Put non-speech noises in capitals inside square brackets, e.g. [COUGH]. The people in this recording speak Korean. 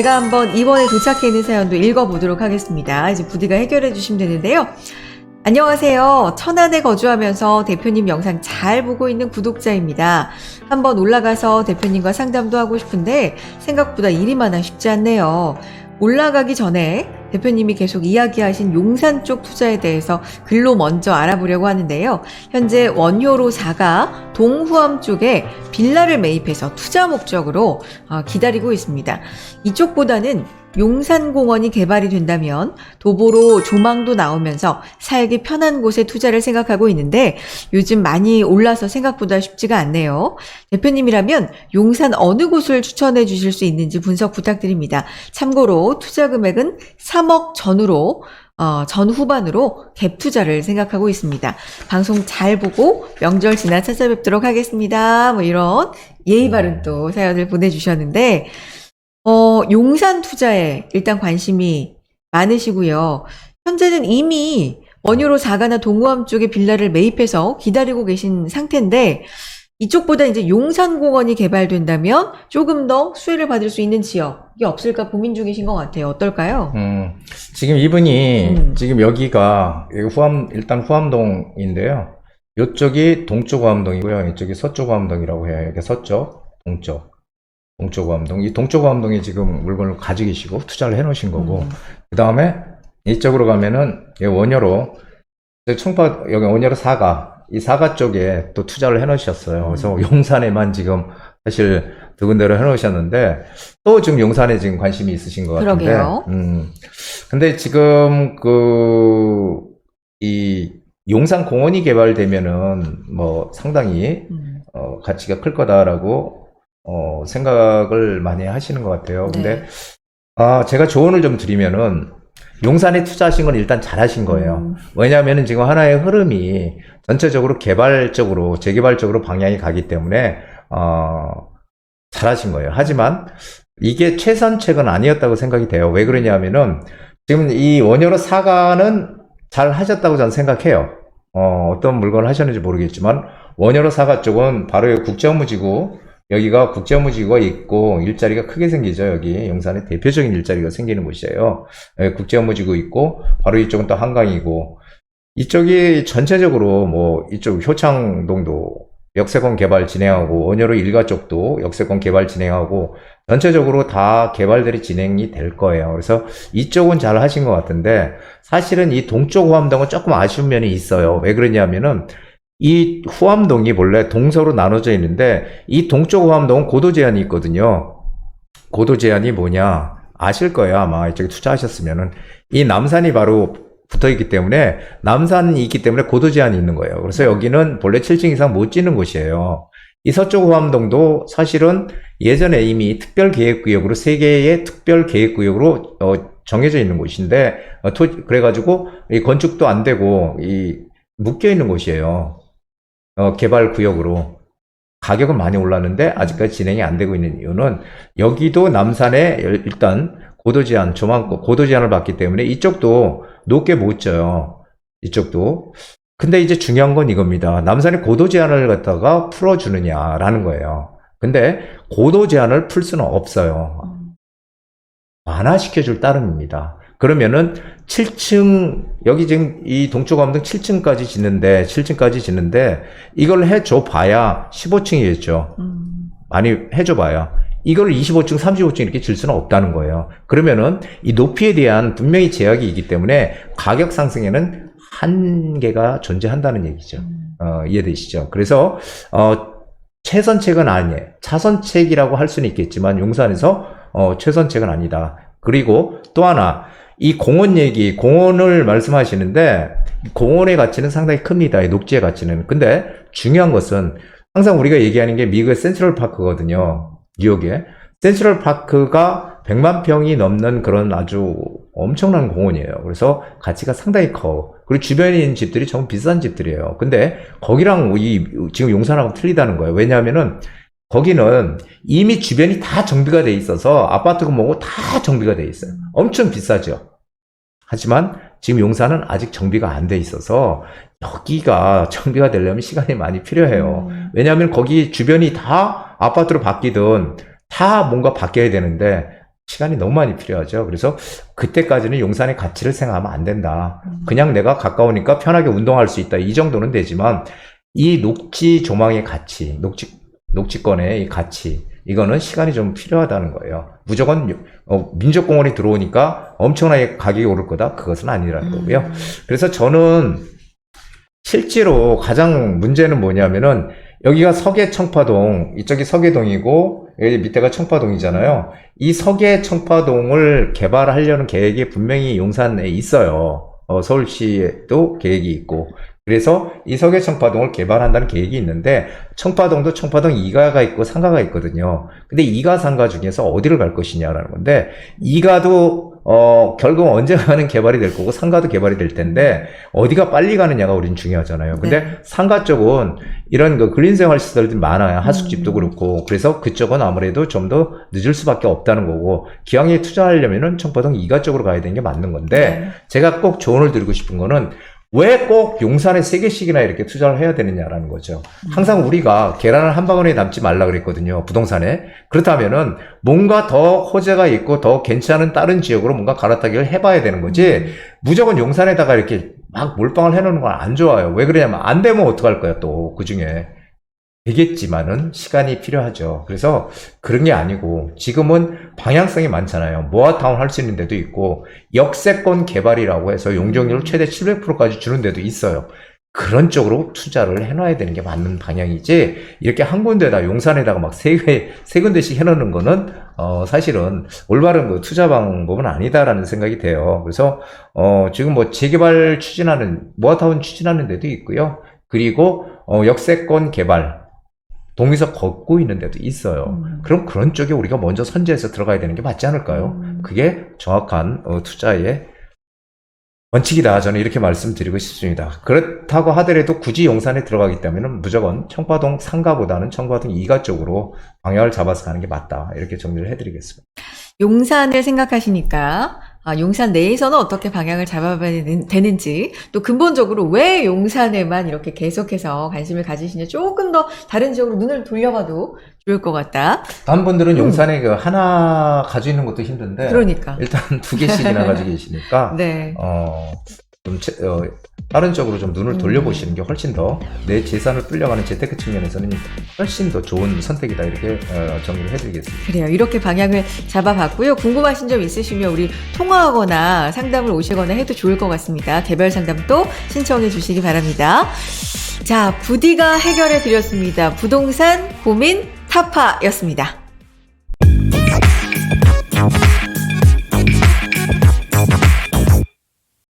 제가 한번 이번에 도착해 있는 사연도 읽어보도록 하겠습니다. 이제 부디가 해결해 주시면 되는데요. 안녕하세요. 천안에 거주하면서 대표님 영상 잘 보고 있는 구독자입니다. 한번 올라가서 대표님과 상담도 하고 싶은데 생각보다 일이 많아 쉽지 않네요. 올라가기 전에 대표님이 계속 이야기하신 용산 쪽 투자에 대해서 글로 먼저 알아보려고 하는데요. 현재 원효로 4가 동후암 쪽에 빌라를 매입해서 투자 목적으로 어, 기다리고 있습니다. 이쪽보다는 용산공원이 개발이 된다면 도보로 조망도 나오면서 살기 편한 곳에 투자를 생각하고 있는데 요즘 많이 올라서 생각보다 쉽지가 않네요. 대표님이라면 용산 어느 곳을 추천해 주실 수 있는지 분석 부탁드립니다. 참고로 투자 금액은 3억 전후로 어, 전후반으로 갭 투자를 생각하고 있습니다. 방송 잘 보고 명절 지나 찾아뵙도록 하겠습니다. 뭐 이런 예의 바른 또 사연을 보내주셨는데 어, 용산 투자에 일단 관심이 많으시고요. 현재는 이미 원유로 사가나 동호암 쪽에 빌라를 매입해서 기다리고 계신 상태인데 이쪽보다 이제 용산공원이 개발된다면 조금 더 수혜를 받을 수 있는 지역이 없을까 고민 중이신 것 같아요. 어떨까요? 음, 지금 이분이 음. 지금 여기가 여기 후암 일단 후암동인데요. 이쪽이 동쪽 후암동이고요. 이쪽이 서쪽 후암동이라고 해요. 이렇게 서쪽, 동쪽, 동쪽 후암동. 이 동쪽 후암동에 지금 물건을 가지고 계시고 투자를 해 놓으신 거고, 음. 그 다음에 이쪽으로 가면은 원효로 청파 여기 원효로 사가 이 사가 쪽에 또 투자를 해 놓으셨어요. 그래서 음. 용산에만 지금 사실 두 군데로 해놓으셨는데 또 지금 용산에 지금 관심이 있으신 것 같은데. 그러게요. 음. 근데 지금 그 이 용산 공원이 개발되면은 뭐 상당히 음. 어, 가치가 클 거다라고 어, 생각을 많이 하시는 것 같아요. 근데 네. 아, 제가 조언을 좀 드리면은 용산에 투자하신 건 일단 잘하신 거예요. 음. 왜냐하면 지금 하나의 흐름이 전체적으로 개발적으로 재개발적으로 방향이 가기 때문에 어, 잘하신 거예요. 하지만 이게 최선책은 아니었다고 생각이 돼요. 왜 그러냐면은 지금 이 원효로 사과는 잘 하셨다고 저는 생각해요. 어, 어떤 물건을 하셨는지 모르겠지만 원효로 사과 쪽은 바로 국제업무지구 여기가 국제업무지구가 있고 일자리가 크게 생기죠. 여기 용산의 대표적인 일자리가 생기는 곳이에요. 예, 국제업무지구 있고 바로 이쪽은 또 한강이고 이쪽이 전체적으로 뭐 이쪽 효창동도 역세권 개발 진행하고 원효로 일가 쪽도 역세권 개발 진행하고 전체적으로 다 개발들이 진행이 될 거예요. 그래서 이쪽은 잘 하신 것 같은데 사실은 이 동쪽 후암동은 조금 아쉬운 면이 있어요. 왜 그러냐면은 이 후암동이 원래 동서로 나눠져 있는데 이 동쪽 후암동은 고도 제한이 있거든요. 고도 제한이 뭐냐 아실 거예요 아마 이쪽에 투자하셨으면은 이 남산이 바로 붙어 있기 때문에 남산이 있기 때문에 고도 제한이 있는 거예요. 그래서 여기는 본래 7층 이상 못 짓는 곳이에요. 이 서쪽 후암동도 사실은 예전에 이미 특별 계획구역으로 세 개의 특별 계획구역으로 어, 정해져 있는 곳인데 어, 토- 그래가지고 이 건축도 안 되고 이 묶여 있는 곳이에요. 어, 개발 구역으로 가격은 많이 올랐는데 아직까지 진행이 안 되고 있는 이유는 여기도 남산에 일- 일단 고도 제한, 조망권 고도 제한을 받기 때문에 이쪽도 높게 못 져요. 이쪽도. 근데 이제 중요한 건 이겁니다. 남산의 고도 제한을 갖다가 풀어 주느냐라는 거예요. 근데 고도 제한을 풀 수는 없어요. 음. 완화시켜 줄 따름입니다. 그러면은 7층, 여기 지금 이 동쪽 암동 7층까지 짓는데, 7층까지 짓는데, 이걸 해줘 봐야 15층이겠죠. 음. 많이 해줘 봐야. 이걸 25층, 35층 이렇게 질 수는 없다는 거예요. 그러면은 이 높이에 대한 분명히 제약이 있기 때문에 가격 상승에는 한계가 존재한다는 얘기죠. 음. 어, 이해되시죠? 그래서, 어, 최선책은 아니에요. 차선책이라고 할 수는 있겠지만, 용산에서, 어, 최선책은 아니다. 그리고 또 하나, 이 공원 얘기, 공원을 말씀하시는데, 공원의 가치는 상당히 큽니다. 이 녹지의 가치는. 근데 중요한 것은, 항상 우리가 얘기하는 게 미국의 센트럴 파크거든요. 뉴욕에. 센트럴 파크가 100만 평이 넘는 그런 아주 엄청난 공원이에요. 그래서 가치가 상당히 커. 그리고 주변에 있는 집들이 정말 비싼 집들이에요. 근데 거기랑 이 지금 용산하고 틀리다는 거예요. 왜냐하면은 거기는 이미 주변이 다 정비가 돼 있어서 아파트고 뭐고 다 정비가 돼 있어요. 엄청 비싸죠. 하지만 지금 용산은 아직 정비가 안 돼 있어서 여기가 정비가 되려면 시간이 많이 필요해요. 음. 왜냐하면 거기 주변이 다 아파트로 바뀌든 다 뭔가 바뀌어야 되는데 시간이 너무 많이 필요하죠. 그래서 그때까지는 용산의 가치를 생각하면 안 된다. 음. 그냥 내가 가까우니까 편하게 운동할 수 있다. 이 정도는 되지만 이 녹지 조망의 가치, 녹지 녹지권의 이 가치 이거는 시간이 좀 필요하다는 거예요. 무조건 어, 민족공원이 들어오니까 엄청나게 가격이 오를 거다. 그것은 아니라는 거고요. 음. 그래서 저는 실제로 가장 문제는 뭐냐면은 여기가 서계 청파동, 이쪽이 서계동이고 여기 밑에가 청파동이잖아요. 이 서계 청파동을 개발하려는 계획이 분명히 용산에 있어요. 어, 서울시에도 계획이 있고. 그래서 이 서계 청파동을 개발한다는 계획이 있는데 청파동도 청파동 2가가 있고 3가가 있거든요. 근데 2가, 3가 중에서 어디를 갈 것이냐라는 건데 2가도 어, 결국 언젠가는 개발이 될 거고 상가도 개발이 될 텐데 어디가 빨리 가느냐가 우린 중요하잖아요. 근데 네. 상가 쪽은 이런 그 근린 생활 시설들이 많아요. 하숙집도 음. 그렇고. 그래서 그쪽은 아무래도 좀 더 늦을 수밖에 없다는 거고 기왕에 투자하려면은 청파동 이가 쪽으로 가야 되는 게 맞는 건데 네. 제가 꼭 조언을 드리고 싶은 거는 왜 꼭 용산에 세 개씩이나 이렇게 투자를 해야 되느냐라는 거죠. 항상 우리가 계란을 한 바구니에 담지 말라 그랬거든요. 부동산에. 그렇다면은 뭔가 더 호재가 있고 더 괜찮은 다른 지역으로 뭔가 갈아타기를 해봐야 되는 거지. 무조건 용산에다가 이렇게 막 몰빵을 해놓는 건 안 좋아요. 왜 그러냐면 안 되면 어떡할 거야 또 그 중에. 되겠지만은 시간이 필요하죠. 그래서 그런 게 아니고 지금은 방향성이 많잖아요. 모아타운 할 수 있는 데도 있고 역세권 개발이라고 해서 용적률을 최대 700%까지 주는 데도 있어요. 그런 쪽으로 투자를 해놔야 되는 게 맞는 방향이지 이렇게 한 군데다 용산에다가 막세 개, 세 군데씩 해놓는 거는 어 사실은 올바른 그 투자 방법은 아니다라는 생각이 돼요. 그래서 어 지금 뭐 재개발 추진하는 모아타운 추진하는 데도 있고요. 그리고 어 역세권 개발 동의서 걷고 있는 데도 있어요. 음. 그럼 그런 쪽에 우리가 먼저 선제해서 들어가야 되는 게 맞지 않을까요? 음. 그게 정확한 어, 투자의 원칙이다. 저는 이렇게 말씀드리고 싶습니다. 그렇다고 하더라도 굳이 용산에 들어가기 때문에 무조건 청파동 상가보다는 청파동 이가 쪽으로 방향을 잡아서 가는 게 맞다. 이렇게 정리를 해드리겠습니다. 용산을 생각하시니까 아, 용산 내에서는 어떻게 방향을 잡아봐야 되는- 되는지 또 근본적으로 왜 용산에만 이렇게 계속해서 관심을 가지시냐 조금 더 다른 지역으로 눈을 돌려봐도 좋을 것 같다. 다른 분들은 음. 용산에 그 하나 가지고 있는 것도 힘든데 그러니까. 일단 두 개씩이나 가지고 [LAUGHS] 계시니까 네. 어, 좀 채- 어, 다른 쪽으로 좀 눈을 음. 돌려보시는 게 훨씬 더 내 재산을 불려가는 재테크 측면에서는 훨씬 더 좋은 선택이다 이렇게 어, 정리를 해드리겠습니다. 그래요. 이렇게 방향을 잡아봤고요. 궁금하신 점 있으시면 우리 통화하거나 상담을 오시거나 해도 좋을 것 같습니다. 개별 상담도 신청해 주시기 바랍니다. 자, 부디가 해결해 드렸습니다. 부동산 고민 타파였습니다.